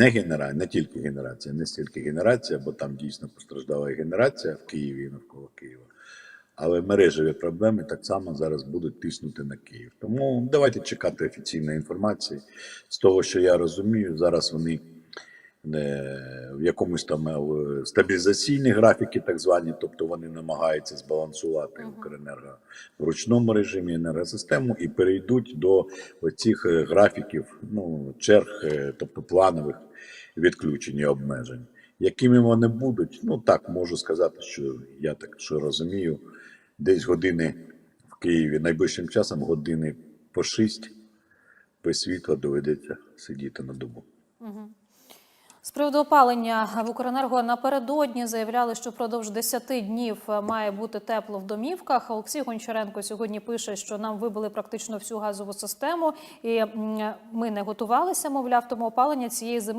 не генерація, не тільки генерація, не стільки генерація, бо там дійсно постраждала і генерація в Києві і навколо Києва. Але мережеві проблеми так само зараз будуть тиснути на Київ. Тому давайте чекати офіційної інформації. З того, що я розумію, зараз вони в якомусь там е, стабілізаційні графіки, так звані, тобто вони намагаються збалансувати Укренерго в ручному режимі енергосистему і перейдуть до цих графіків, ну, черг, е, тобто планових відключень і обмежень. Якими вони будуть, ну так можу сказати, що я так що розумію, десь години в Києві найближчим часом години по 6 без світла доведеться сидіти на добу. З приводу опалення в Укренерго напередодні заявляли, що впродовж 10 днів має бути тепло в домівках. Олексій Гончаренко сьогодні пише, що нам вибили практично всю газову систему, і ми не готувалися, мовляв, тому опалення цієї зими